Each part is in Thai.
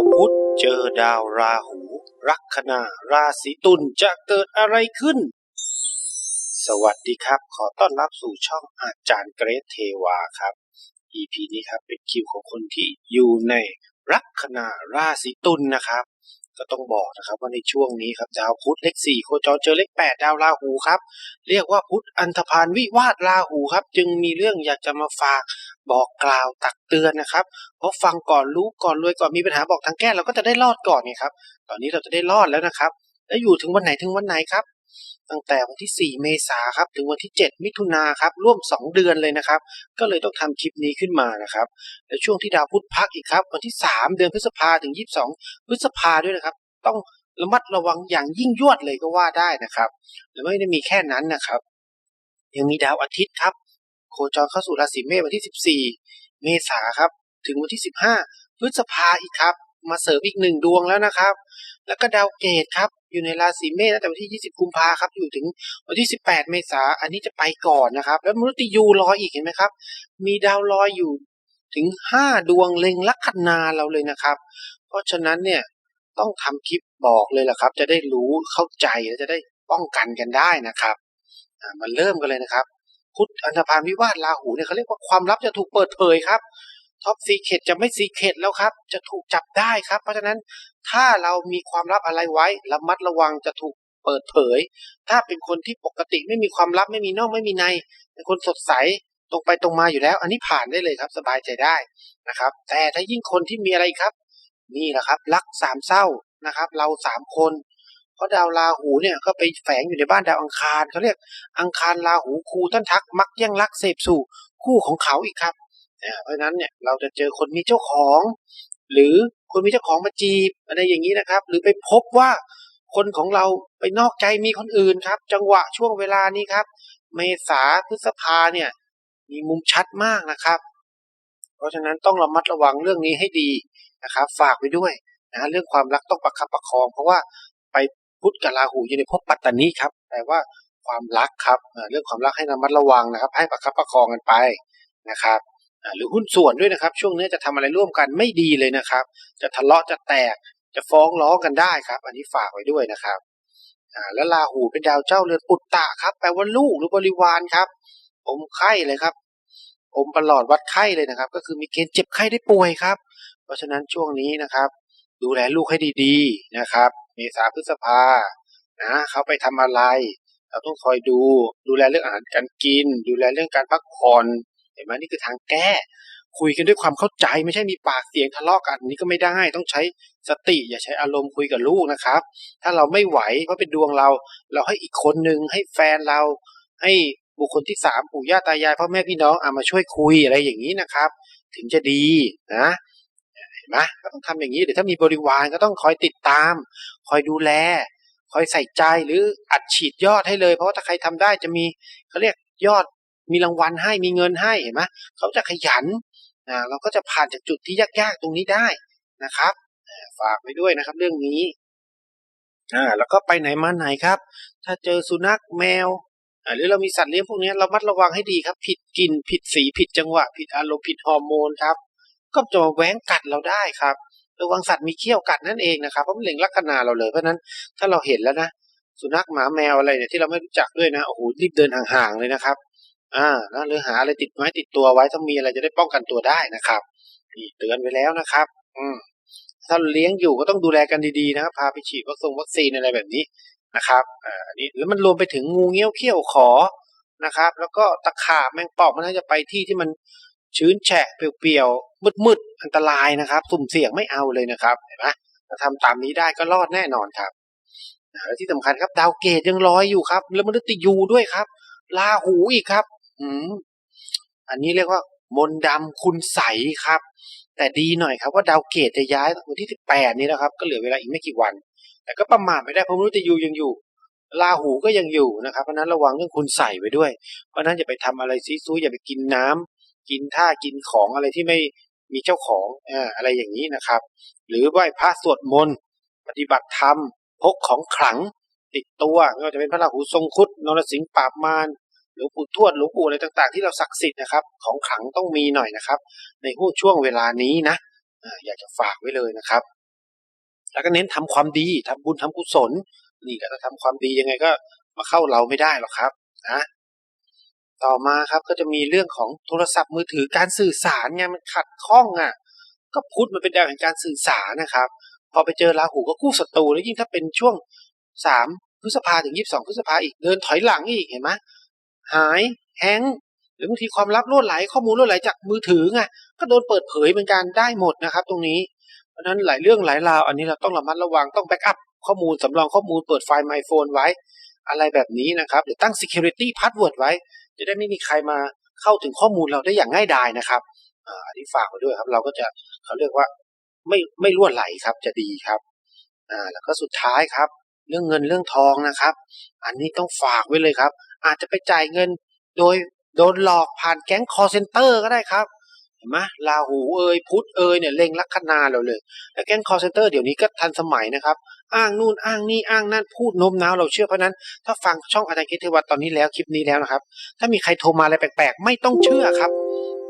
าวพุธเจอดาวราหู ลัคนาราศีตุลจะเกิดอะไรขึ้น สวัสดีครับ ขอต้อนรับสู่ช่องอาจารย์เกรทเทวาครับ EP นี้ครับเป็นคิวของคนที่อยู่ในลัคนาราศีตุลนะครับ ก็ต้องบอกนะครับว่าในช่วงนี้ครับดาวพุธเลขสี่โคจรเจอเลขแปดดาวราหูครับ เรียกว่าพุธอันธพาลวิวาทราหูครับ จึงมีเรื่องอยากจะมาฝาก บอกกล่าวตักเตือนนะครับเพราะฟังก่อนรู้ก่อนรวยก่อนมีปัญหาบอกทางแก้เราก็จะได้รอดก่อนไงครับ ตอนนี้เราจะได้รอดแล้วนะครับ แล้วอยู่ถึงวันไหนถึงวันไหนครับ ตั้งแต่วันที่ 4 เมษาครับถึงวันที่ 7 มิถุนาครับร่วม 2 เดือนเลยนะครับ ก็เลยต้องทำคลิปนี้ขึ้นมานะครับ และช่วงที่ดาวพุธพักอีกครับ วันที่ 3 เดือนพฤษภาถึง 22 พฤษภาด้วยนะครับ ต้องระมัดระวังอย่างยิ่งยวดเลยก็ว่าได้นะครับและไม่ได้มีแค่นั้นนะครับยังมีดาวอาทิตย์ครับ โคจรเข้าสู่ราศีเมษวันที่ 14 เมษาครับ ถึงวันที่ 15 พฤษภาอีกครับ มาเสริมอีกหนึ่งดวงแล้วนะครับ แล้วก็ดาวเกตครับ อยู่ในราศีเมษตั้งแต่วันที่ 20 กุมภาครับ อยู่ถึงวันที่ 18 เมษาอันนี้จะไปก่อนนะครับ แล้วมนุษย์ยูรออีกเห็นไหมครับ มีดาวลอยอยู่ถึง 5 ดวงเล็งลัคนาเราเลยนะครับ เพราะฉะนั้นเนี่ยต้องทำคลิปบอกเลยล่ะครับ จะได้รู้เข้าใจและจะได้ป้องกันกันได้นะครับมาเริ่มกันเลยนะครับ พุทธอันธพาลวิวาทราหูเนี่ยเขาเรียกว่าความลับจะถูกเปิดเผยครับท็อปซีเคดจะไม่ซีเคดแล้วครับ จะถูกจับได้ครับ เพราะฉะนั้นถ้าเรามีความลับอะไรไว้ระมัดระวังจะถูกเปิดเผย ถ้าเป็นคนที่ปกติไม่มีความลับไม่มีนอกไม่มีใน เป็นคนสดใสตรงไปตรงมาอยู่แล้ว อันนี้ผ่านได้เลยครับ สบายใจได้นะครับ แต่ถ้ายิ่งคนที่มีอะไรครับ นี่แหละครับ รักสามเศร้านะครับ เราสามคน เพราะดาวราหูเนี่ยก็ไปแฝงอยู่ในบ้านดาวอังคารเขาเรียกอังคารราหูคูท่านทักมักแย่งรักเสพสู่คู่ของเขาอีกครับเพราะฉะนั้นเนี่ยเราจะเจอคนมีเจ้าของ หรือคนมีเจ้าของมาจีบอะไรอย่างนี้นะครับ หรือไปพบว่าคนของเราไปนอกใจมีคนอื่นครับ จังหวะช่วงเวลานี้ครับ เมษาพฤษภาเนี่ยมีมุมชัดมากนะครับ เพราะฉะนั้นต้องระมัดระวังเรื่องนี้ให้ดีนะครับ ฝากไว้ด้วยนะเรื่องความรักต้องประคับประคอง เพราะว่าไป พุทธกับราหูอยู่ในภพปัตตานีครับแปลว่าความรักครับเรื่องความรักให้ระมัดระวังนะครับ ให้ประคับประคองกันไปนะครับหรือหุ้นส่วนด้วยนะครับ ช่วงนี้จะทำอะไรร่วมกันไม่ดีเลยนะครับ จะทะเลาะจะแตกจะฟ้องร้องกันได้ครับ อันนี้ฝากไว้ด้วยนะครับแล้วราหูเป็นดาวเจ้าเรือนปุตตะครับ แปลว่าลูกหรือบริวารครับ อมไข้เลยครับ อมประหลอดวัดไข้เลยนะครับ ก็คือมีเกณฑ์เจ็บไข้ได้ป่วยครับ เพราะฉะนั้นช่วงนี้นะครับ ดูแลลูกให้ดีๆนะครับ มษาพฤษภานะเขาไปทำอะไร เราต้องคอยดูดูแลเรื่องอาหารการกิน ดูแลเรื่องการพักผ่อนเห็นไหมนี่คือทางแก้ คุยกันด้วยความเข้าใจไม่ใช่มีปากเสียงทะเลาะกันอันนี้ก็ไม่ได้ต้องใช้สติ อย่าใช้อารมณ์คุยกับลูกนะครับ ถ้าเราไม่ไหวเพราะเป็นดวงเรา เราให้อีกคนหนึ่งให้แฟนเรา ให้บุคคลที่สามปู่ย่าตายายพ่อแม่พี่น้องเอามาช่วยคุยอะไรอย่างนี้นะครับ ถึงจะดีนะ ไหมก็ต้องทำอย่างนี้หรือถ้ามีบริวารก็ต้องคอยติดตาม คอยดูแล คอยใส่ใจหรืออัดฉีดยอดให้เลย เพราะว่าถ้าใครทำได้จะมีเขาเรียกยอดมีรางวัลให้มีเงินให้เห็นไหมเขาจะขยันอ่าเราก็จะผ่านจากจุดที่ยากๆตรงนี้ได้นะครับ ฝากไว้ด้วยนะครับเรื่องนี้อ่าแล้วก็ไปไหนมาไหนครับ ถ้าเจอสุนัขแมวอ่าหรือเรามีสัตว์เลี้ยงพวกนี้เรามัดระวังให้ดีครับ ผิดกลิ่นผิดสีผิดจังหวะ ผิดอารมณ์ผิดฮอร์โมนครับ ก็จะมาแหวงกัดเราได้ครับระวังสัตว์มีเขี้ยวกัดนั่นเองนะครับเพราะมันเล็งลักษณะเราเลยเพราะนั้นถ้าเราเห็นแล้วนะสุนัขหมาแมวอะไรเนี่ยที่เราไม่รู้จักด้วยนะโอ้โหรีบเดินห่างๆเลยนะครับ อ่านะหรือหาอะไรติดไม้ติดตัวไว้ถ้ามีอะไรจะได้ป้องกันตัวได้นะครับนี่เตือนไว้แล้วนะครับ อืมถ้าเลี้ยงอยู่ก็ต้องดูแลกันดีๆนะครับพาไปฉีดวัคซีนวัคซีนอะไรแบบนี้นะครับอ่านนี้แล้วมันรวมไปถึงงูเงี้ยวเขี้ยวขอนะครับ แล้วก็ตะขาบแมงป่องมันน่าจะไปที่ที่มัน ชื้นแฉะเปียวๆมืดๆอันตรายนะครับ สุ่มเสี่ยงไม่เอาเลยนะครับเห็นไหมถ้าทำตามนี้ได้ก็รอดแน่นอนครับแล้วที่สำคัญครับ ดาวเกตยังลอยอยู่ครับแล้วมฤตยูด้วยครับลาหูอีกครับ อืมอันนี้เรียกว่า มนต์ดำคุณใสครับ แต่ดีหน่อยครับว่าดาวเกตจะย้ายวันที่สิบแปดนี้แล้วครับ ก็เหลือเวลาอีกไม่กี่วัน แต่ก็ประมาทไม่ได้เพราะมนุษย์ยูยังอยู่ลาหูก็ยังอยู่นะครับเพราะนั้นระวังเรื่องคุณใสไว้ด้วย เพราะนั้นอย่าไปทำอะไรซีซู้อย่าไปกินน้ำ กินท่ากินของอะไรที่ไม่มีเจ้าของออะไรอย่างนี้นะครับ หรือไหว้พระสวดมนต์ปฏิบัติธรรม พกของขลังติดตัวไม่ว่าจะเป็นพระราหูทรงคุดนรสิงห์ปราบมารหลวงปู่ทวดหลวงปู่อะไรต่างๆ ที่เราศักดิ์สิทธิ์นะครับ ของขลังต้องมีหน่อยนะครับ ในห่วงช่วงเวลานี้นะอยากจะฝากไว้เลยนะครับ แล้วก็เน้นทำความดีทำบุญทำกุศล นี่ก็จะทำความดียังไงก็มาเข้าเราไม่ได้หรอกครับนะ ต่อมาครับก็จะมีเรื่องของโทรศัพท์มือถือการสื่อสารไงมันขัดข้องอะ ก็พุทธมันเป็นดาวแห่งการสื่อสารนะครับ พอไปเจอราหูก็กู้ศัตรูแล้วยิ่งถ้าเป็นช่วงสามพฤษภาถึงยี่สิบสองพฤษภาอีกเดินถอยหลังอีกเห็นไหมหายแฮงหรือบางทีความลับล่วไหลข้อมูลล่วไหลจากมือถือไงก็โดนเปิดเผยเหมือนกันได้หมดนะครับ ตรงนี้เพราะฉะนั้นหลายเรื่องหลายราวอันนี้เราต้องระมัดระวังต้องแบ็กอัพข้อมูลสำรองข้อมูลเปิดไฟล์ My Phone ไว้ อะไรแบบนี้นะครับหรือตั้ง security password ไว้ จะได้ไม่มีใครมาเข้าถึงข้อมูลเราได้อย่างง่ายดายนะครับอันนี้ฝากไว้ด้วยครับ เราก็จะเขาเรียกว่าไม่ไม่ล่วไหลครับจะดีครับอ่าแล้วก็สุดท้ายครับ เรื่องเงินเรื่องทองนะครับ อันนี้ต้องฝากไว้เลยครับ อาจจะไปจ่ายเงินโดยโดนหลอกผ่านแก๊งคอร์เซนเตอร์ก็ได้ครับ เห็นไหมลาหูเอยพุธเอยเนี่ยเล็งลัคนาเราเลยแล้วแก๊ง call center เดี๋ยวนี้ก็ทันสมัยนะครับ อ้างนู่นอ้างนี่อ้างนั่นพูดโน้มน้าวเราเชื่อเพราะนั้น ถ้าฟังช่องอาจารย์คิดเทวัตตอนนี้แล้วคลิปนี้แล้วนะครับ ถ้ามีใครโทรมาอะไรแปลกๆ ไม่ต้องเชื่อครับ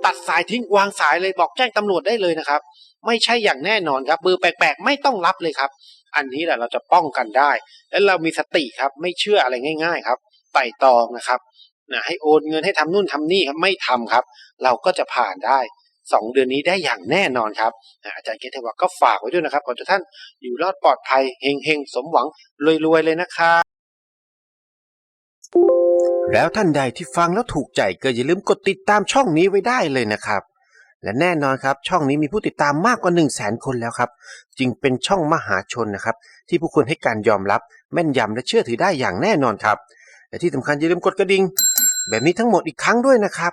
ตัดสายทิ้งวางสายเลยบอกแจ้งตำรวจได้เลยนะครับ ไม่ใช่อย่างแน่นอนครับเบอร์แปลกๆ ไม่ต้องรับเลยครับ อันนี้แหละเราจะป้องกันได้ และเรามีสติครับไม่เชื่ออะไรง่าย ๆ ครับไต่ตองนะครับนะให้โอนเงินให้ทำนู่นทำนี่ครับไม่ทำครับ เราก็จะผ่านได้ สองเดือนนี้ได้อย่างแน่นอนครับอาจารย์เกษเทวะก็ฝากไว้ด้วยนะครับขอให้ทุกท่านอยู่รอดปลอดภัยเฮงๆ สมหวังรวยๆเลยนะครับแล้วท่านใดที่ฟังแล้วถูกใจก็อย่าลืมกดติดตามช่องนี้ไว้ได้เลยนะครับ และแน่นอนครับ ช่องนี้มีผู้ติดตามมากกว่า 1 0 0 0 0แสนคนแล้วครับ จึงเป็นช่องมหาชนนะครับ ที่ผู้คนให้การยอมรับแม่นยำและเชื่อถือได้อย่างแน่นอนครับ และที่สำคัญอย่าลืมกดกระดิ่งแบบนี้ทั้งหมดอีกครั้งด้วยนะครับ